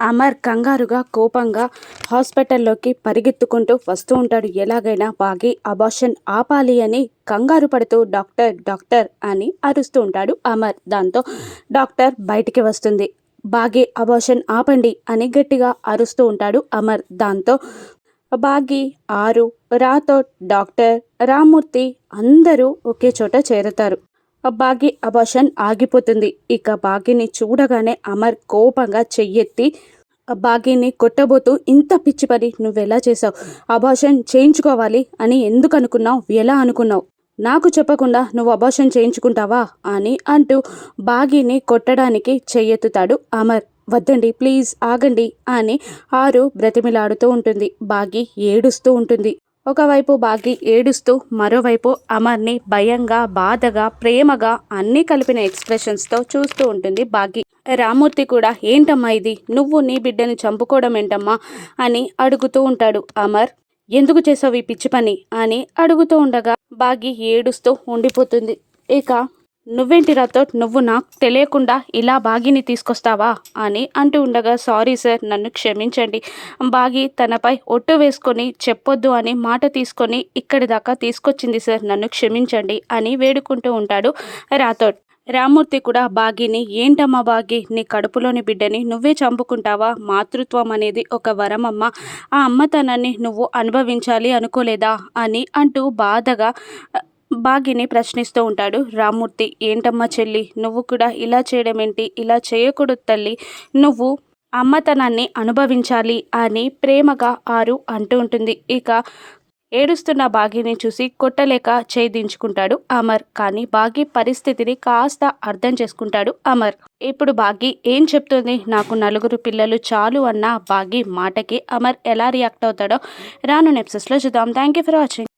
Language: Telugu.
అమర్ కంగారుగా కోపంగా హాస్పిటల్లోకి పరిగెత్తుకుంటూ వస్తూ ఉంటాడు. ఎలాగైనా బాగి అబార్షన్ ఆపాలి అని కంగారు పడుతూ డాక్టర్ డాక్టర్ అని అరుస్తూ ఉంటాడు అమర్. దాంతో డాక్టర్ బయటికి వస్తుంది. బాగి అబార్షన్ ఆపండి అని గట్టిగా అరుస్తూ ఉంటాడు అమర్. దాంతో బాగి ఆరు రాథోడ్ డాక్టర్ రామూర్తి అందరూ ఒకే చోట చేరతారు. బాగి అబాషన్ ఆగిపోతుంది. ఇక బాగిని చూడగానే అమర్ కోపంగా చెయ్యెత్తి బాగిని కొట్టబోతూ ఇంత పిచ్చి పని నువ్వెలా చేసావు అబాషన్ చేయించుకోవాలి అని ఎందుకు అనుకున్నావు? ఎలా అనుకున్నావు? నాకు చెప్పకుండా నువ్వు అబాషన్ చేయించుకుంటావా? అని అంటూ బాగిని కొట్టడానికి చెయ్యెత్తుతాడు అమర్. వద్దండి ప్లీజ్ ఆగండి అని ఆరు బ్రతిమిలాడుతూ ఉంటుంది. బాగి ఏడుస్తూ ఉంటుంది. ఒకవైపు బాగి ఏడుస్తూ మరోవైపు అమర్ని భయంగా బాధగా ప్రేమగా అన్నీ కలిపిన ఎక్స్ప్రెషన్స్తో చూస్తూ ఉంటుంది బాగి. రామూర్తి కూడా ఏంటమ్మా ఇది? నువ్వు నీ బిడ్డని చంపుకోవడం ఏంటమ్మా? అని అడుగుతూ ఉంటాడు అమర్. ఎందుకు చేసావు ఈ పిచ్చి పని? అని అడుగుతూ ఉండగా బాగి ఏడుస్తూ ఉండిపోతుంది. ఇక నువ్వేంటి రాతో నువ్వు నాకు తెలియకుండా ఇలా బాగిని తీసుకొస్తావా? అని అంటూ ఉండగా సారీ సార్ నన్ను క్షమించండి. బాగి తనపై ఒట్టు వేసుకొని చెప్పొద్దు అని మాట తీసుకొని ఇక్కడి దాకా తీసుకొచ్చింది సార్ నన్ను క్షమించండి అని వేడుకుంటూ ఉంటాడు రాథోడ్ రామ్మూర్తి కూడా బాగిని ఏంటమ్మా బాగి? నీ కడుపులోని బిడ్డని నువ్వే చంపుకుంటావా? మాతృత్వం అనేది ఒక వరమమ్మ. ఆ అమ్మతనాన్ని నువ్వు అనుభవించాలి అనుకోలేదా? అని అంటూ బాధగా బాగిని ప్రశ్నిస్తూ ఉంటాడు. రామ్మూర్తి ఏంటమ్మా చెల్లి నువ్వు కూడా ఇలా చేయడం ఏంటి ఇలా చేయకూడదు తల్లి. నువ్వు అమ్మతనాన్ని అనుభవించాలి అని ప్రేమగా ఆరు అంటూ ఉంటుంది. ఇక ఏడుస్తున్న బాగిని చూసి కొట్టలేక ఛేదించుకుంటాడు అమర్. కానీ బాగి పరిస్థితిని కాస్త అర్థం చేసుకుంటాడు అమర్. ఇప్పుడు బాగి ఏం చెప్తుంది? నాకు నలుగురు పిల్లలు చాలు అన్న బాగి మాటకి అమర్ ఎలా రియాక్ట్ అవుతాడో రాను నెప్సెస్లో చూద్దాం. Thank you for watching.